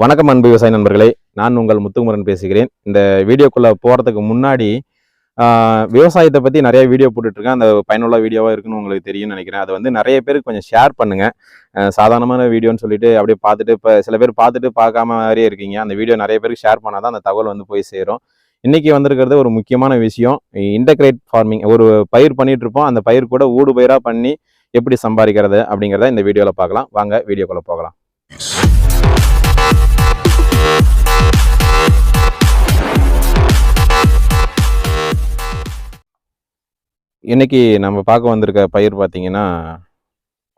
வணக்கம் அன்பு விவசாய நண்பர்களே. நான் உங்கள் முத்துக்குமரன் பேசுகிறேன். இந்த வீடியோக்குள்ளே போகிறதுக்கு முன்னாடி விவசாயத்தை பற்றி நிறைய வீடியோ போட்டுட்ருக்கேன். அந்த பயனுள்ள வீடியோவாக இருக்குன்னு உங்களுக்கு தெரியும்னு நினைக்கிறேன். அது வந்து நிறைய பேருக்கு கொஞ்சம் ஷேர் பண்ணுங்கள் சாதாரணமான வீடியோன்னு சொல்லிட்டு அப்படியே பார்த்துட்டு இப்போ சில பேர் பார்த்துட்டு பார்க்காம மாதிரியே இருக்கீங்க. அந்த வீடியோ நிறைய பேருக்கு ஷேர் பண்ணால் தான் அந்த தகவல் வந்து போய் சேரும். இன்றைக்கி வந்திருக்கிறது ஒரு முக்கியமான விஷயம். இன்டகிரேட் ஃபார்மிங் ஒரு பயிர் பண்ணிகிட்ருப்போம் அந்த பயிர் கூட ஊடு பயிராக பண்ணி எப்படி சம்பாதிக்கிறது அப்படிங்கிறத இந்த வீடியோவில் பார்க்கலாம். வாங்க வீடியோக்குள்ளே போகலாம். இன்றைக்கி நம்ம பார்க்க வந்திருக்க பயிர் பார்த்திங்கன்னா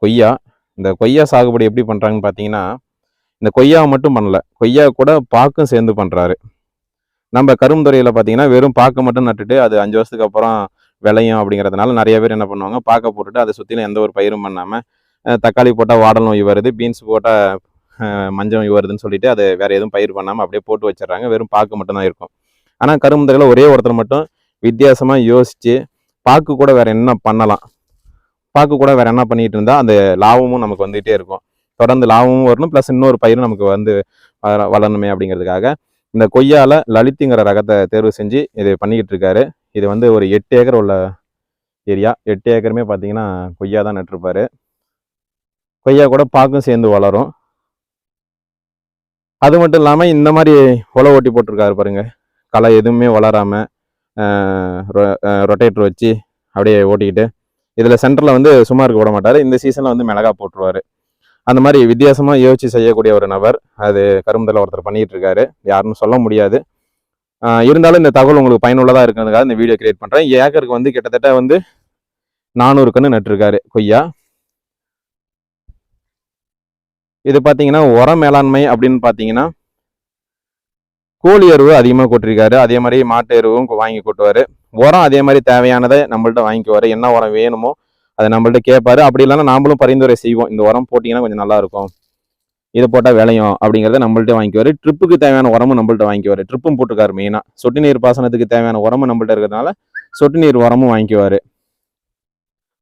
கொய்யா. இந்த கொய்யா சாகுபடி எப்படி பண்ணுறாங்கன்னு பார்த்தீங்கன்னா இந்த கொய்யாவை மட்டும் பண்ணல கொய்யா கூட பாக்கும் சேர்ந்து பண்ணுறாரு நம்ம கரும்புத்துறையில் பார்த்தீங்கன்னா வெறும் பாக்கு மட்டும் நட்டுட்டு அது அஞ்சு வருஷத்துக்கு அப்புறம் விளையும் அப்படிங்கிறதுனால நிறைய பேர் என்ன பண்ணுவாங்க பாக்க போட்டுட்டு அதை சுற்றிலும் எந்த ஒரு பயிரும் பண்ணாமல் தக்காளி போட்டால் வாடல் நோய் வருது பீன்ஸ் போட்டால் மஞ்சள் நோய் வருதுன்னு சொல்லிட்டு அதை வேறு எதுவும் பயிர் பண்ணாமல் அப்படியே போட்டு வச்சிடுறாங்க வெறும் பாக்கு மட்டும்தான் இருக்கும். ஆனால் கரும்புத்துறையில் ஒரே ஒருத்தர் மட்டும் வித்தியாசமாக யோசித்து பாக்கு கூட வேற என்ன பண்ணலாம்? பாக்கு கூட வேற என்ன பண்ணிட்டு இருந்தா அந்த லாபமும் நமக்கு வந்துகிட்டே இருக்கும். தொடர்ந்து லாபமும் வரணும் ப்ளஸ் இன்னொரு பயிரும் நமக்கு வந்து வளரணுமே அப்படிங்கிறதுக்காக இந்த கொய்யால லலித்துங்கிற ரகத்தை தேர்வு செஞ்சு இது பண்ணிக்கிட்டு இருக்காரு. இது வந்து ஒரு எட்டு ஏக்கர் உள்ள ஏரியா. எட்டு ஏக்கருமே பார்த்தீங்கன்னா கொய்யா தான் நட்டுருப்பாரு. கொய்யா கூட பாக்கும் சேர்ந்து வளரும். அது மட்டும் இல்லாமல் இந்த மாதிரி உழவு ஓட்டி போட்டிருக்காரு பாருங்க. களை எதுவுமே வளராமல் ரொட்டேட்டர் வச்சு அப்படியே ஓட்டிக்கிட்டு இதில் சென்டரில் வந்து சும்மா இருக்க விட மாட்டார். இந்த சீசனில் வந்து மிளகா போட்டுருவாரு. அந்த மாதிரி வித்தியாசமாக யோசிச்சு செய்யக்கூடிய ஒரு நபர். அது கரும்புதலில் ஒருத்தர் பண்ணிட்டு இருக்காரு யாருன்னு சொல்ல முடியாது. இருந்தாலும் இந்த தகவல் உங்களுக்கு பயனுள்ளதாக இருக்கிறதுக்காக இந்த வீடியோ கிரியேட் பண்ணுறேன் ஏக்கருக்கு வந்து கிட்டத்தட்ட வந்து நானூறு கன்று கொய்யா. இது பார்த்தீங்கன்னா உரம் மேலாண்மை அப்படின்னு பார்த்தீங்கன்னா கோழி எருவு அதிகமாக கொட்டிருக்காரு. அதே மாதிரி மாட்டு எருவும் வாங்கி கொட்டுவார். உரம் அதே மாதிரி தேவையானதை நம்மள்ட்ட வாங்கிக்குவார். என்ன உரம் வேணுமோ அதை நம்மள்ட்ட கேட்பாரு. அப்படி இல்லைன்னா நாமளும் பரிந்துரை செய்வோம். இந்த உரம் போட்டிங்கன்னா கொஞ்சம் நல்லாயிருக்கும் இதை போட்டால் விளையும் அப்படிங்கிறத நம்மள்ட்ட வாங்கிக்குவார். ட்ரிப்புக்கு தேவையான உரமும் நம்மள்ட்ட வாங்கிக்குவார். ட்ரிப்பும் போட்டிருக்காரு மெயினாக சொட்டு நீர் பாசனத்துக்கு தேவையான உரமும் நம்மள்ட்ட இருக்கிறதுனால சொட்டு நீர் உரமும் வாங்கிக்குவார்.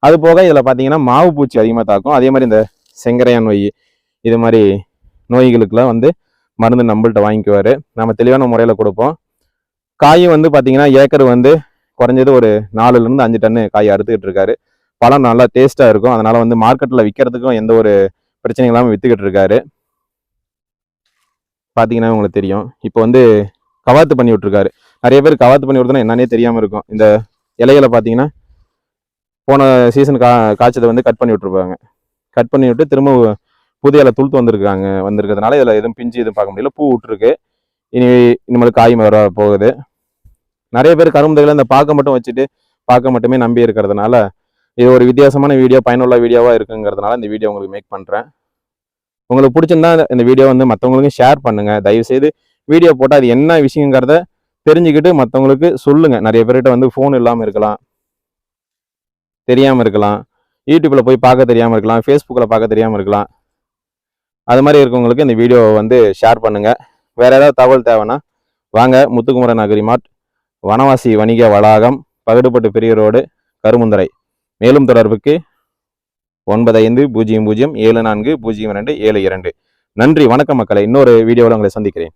அது போக இதில் பார்த்தீங்கன்னா மாவு பூச்சி அதிகமாக தாக்கும். அதே மாதிரி இந்த செங்கரையான் நோய் இது மாதிரி நோய்களுக்கெல்லாம் வந்து மருந்து நம்மள்கிட்ட வாங்கிக்குவார். நம்ம தெளிவான முறையில் கொடுப்போம். காயும் வந்து பார்த்தீங்கன்னா ஏக்கர் வந்து குறைஞ்சது ஒரு நாலுலேருந்து அஞ்சு டன்னு காய் அறுத்துக்கிட்டு இருக்காரு. பழம் நல்லா டேஸ்ட்டாக இருக்கும். அதனால் வந்து மார்க்கெட்டில் விற்கிறதுக்கும் எந்த ஒரு பிரச்சனையும் இல்லாமல் விற்றுக்கிட்டு இருக்காரு. பார்த்தீங்கன்னா உங்களுக்கு தெரியும். இப்போ வந்து கவாத்து பண்ணி விட்ருக்காரு நிறைய பேர் கவாத்து பண்ணி விடுறதுனா என்னன்னே தெரியாமல் இருக்கும். இந்த இலைகளை பார்த்தீங்கன்னா போன சீசன் கா காய்ச்சதை வந்து கட் பண்ணி விட்ருப்பாங்க கட் பண்ணி விட்டு திரும்ப புது இலை துளுத்து வந்திருக்காங்க வந்திருக்கிறதுனால இதில் எதுவும் பிஞ்சு எதுவும் பார்க்க முடியல. பூ விட்டுருக்கு. இனி இனிமேல் காய் வர போகுது. நிறைய பேர் கரும்புதைகளை இந்த பார்க்க மட்டும் வச்சுட்டு பார்க்க மட்டுமே நம்பி இருக்கிறதுனால இது ஒரு வித்தியாசமான வீடியோ பயனுள்ள வீடியோவாக இருக்குங்கிறதுனால இந்த வீடியோ உங்களுக்கு மேக் பண்ணுறேன் உங்களுக்கு பிடிச்சிருந்தா இந்த வீடியோ வந்து மற்றவங்களுக்கும் ஷேர் பண்ணுங்கள் தயவுசெய்து வீடியோ போட்டால் அது என்ன விஷயங்கிறத தெரிஞ்சுக்கிட்டு மற்றவங்களுக்கு சொல்லுங்கள் நிறைய பேர்கிட்ட வந்து ஃபோன் இல்லாமல் இருக்கலாம் தெரியாமல் இருக்கலாம். யூடியூப்பில் போய் பார்க்க தெரியாமல் இருக்கலாம். ஃபேஸ்புக்கில் பார்க்க தெரியாமல் இருக்கலாம். அது மாதிரி இருக்கவங்களுக்கு இந்த வீடியோவை வந்து ஷேர் பண்ணுங்கள் வேறு ஏதாவது தகவல் தேவைன்னா வாங்க. முத்துக்குமரன் மாட் வனவாசி வணிக வளாகம் பகடுபட்டு பெரிய ரோடு கருமுந்தரை. மேலும் தொடர்புக்கு ஒன்பது ஐந்து பூஜ்ஜியம் பூஜ்ஜியம் ஏழு நான்கு பூஜ்ஜியம் ரெண்டு ஏழு இரண்டு. நன்றி. வணக்கம் மக்களை. இன்னொரு வீடியோவில் உங்களை சந்திக்கிறேன்.